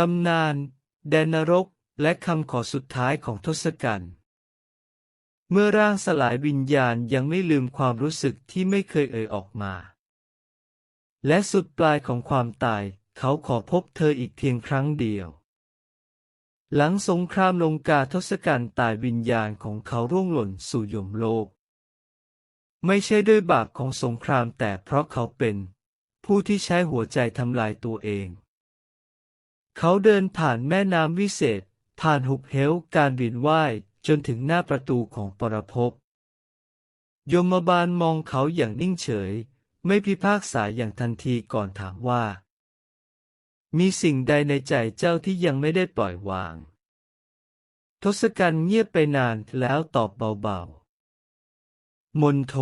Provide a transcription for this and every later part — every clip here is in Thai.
ตำนาน แดนนรก และคำขอสุดท้ายของทศกัณฐ์ เมื่อร่างสลายวิญญาณยังไม่ลืมความรู้สึกที่ไม่เคยเอ่ยออกมา และสุดปลายของความตาย เขาขอพบเธออีกเพียงครั้งเดียว หลังสงครามลงกาทศกัณฐ์ตายวิญญาณของเขาร่วงหล่นสู่ยมโลก ไม่ใช่ด้วยบาปของสงครามแต่เพราะเขาเป็น ผู้ที่ใช้หัวใจทำลายตัวเอง เขาเดินผ่านแม่น้ำวิเศษ ผ่านหุบเหวการบินว่ายจนถึงหน้าประตูของปรภพยมบาลมองเขาอย่างนิ่งเฉย ไม่พิพากษาอย่างทันทีก่อนถามว่า มีสิ่งใดในใจเจ้าที่ยังไม่ได้ปล่อยวาง ทศกัณฐ์เงียบไปนานแล้วตอบเบาๆ มนโท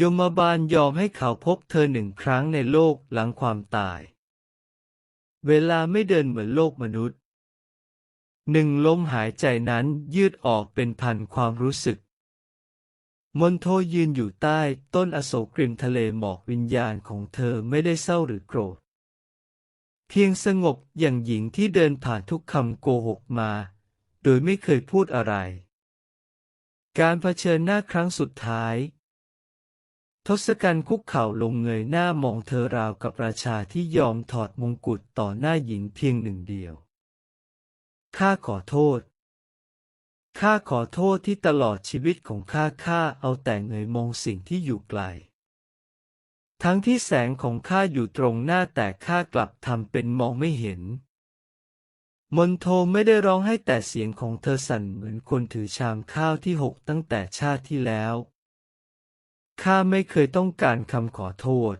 ยมบาลยอมให้เขาพบเธอหนึ่งครั้งในโลกหลังความตาย เวลาไม่เดินเหมือนโลกมนุษย์หนึ่งลมหายใจนั้นยืดออกเป็นพันความรู้สึก มนโทยืนอยู่ใต้ต้นอโศกริมทะเลหมอกวิญญาณของเธอไม่ได้เศร้าหรือโกรธ เพียงสงบอย่างหญิงที่เดินผ่านทุกคำโกหกมา โดยไม่เคยพูดอะไร การเผชิญหน้าครั้งสุดท้าย ทศกัณฐ์คุกเข่าลงเงยหน้ามองเธอราวกับราชาที่ยอมถอดมงกุฎต่อหน้าหญิงเพียงหนึ่งเดียว ข้าขอโทษ ข้าขอโทษที่ตลอดชีวิตของข้าข้าเอาแต่เงยมองสิ่งที่อยู่ไกล ทั้งที่แสงของข้าอยู่ตรงหน้าแต่ข้ากลับทำเป็นมองไม่เห็น มนโทไม่ได้ร้องให้แต่เสียงของเธอสั่นเหมือนคนถือชามข้าวที่หกตั้งแต่ชาติที่แล้ว ข้าไม่เคยต้องการคำขอโทษ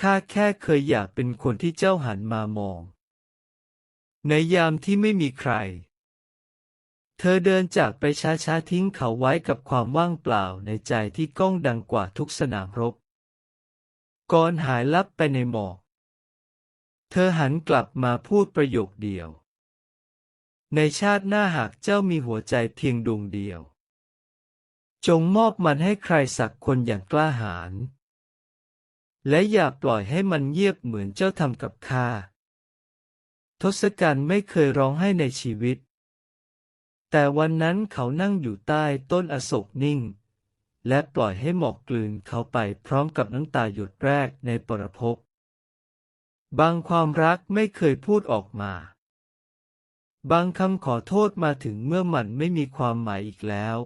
ข้าแค่เคยอยากเป็นคนที่เจ้าหันมามอง ในยามที่ไม่มีใคร เธอเดินจากไปช้าๆทิ้งเขาไว้กับความว่างเปล่าในใจที่ก้องดังกว่าทุกสนามรบ ก่อนหายลับไปในหมอก เธอหันกลับมาพูดประโยคเดียว ในชาติหน้าหากเจ้ามีหัวใจเพียงดวงเดียว จงมอบมันให้ใครสักคนอย่างกล้าหาญ และอย่าปล่อยให้มันเงียบเหมือนเจ้าทำกับข้า ทศกัณฐ์ไม่เคยร้องไห้ในชีวิต แต่วันนั้นเขานั่งอยู่ใต้ต้นอโศกนิ่ง และปล่อยให้หมอกกลืนเขาไปพร้อมกับน้ำตาหยดแรกในปรภพบางความรักไม่เคยพูดออกมา บางคำขอโทษมาถึงเมื่อมันไม่มีความหมายอีกแล้ว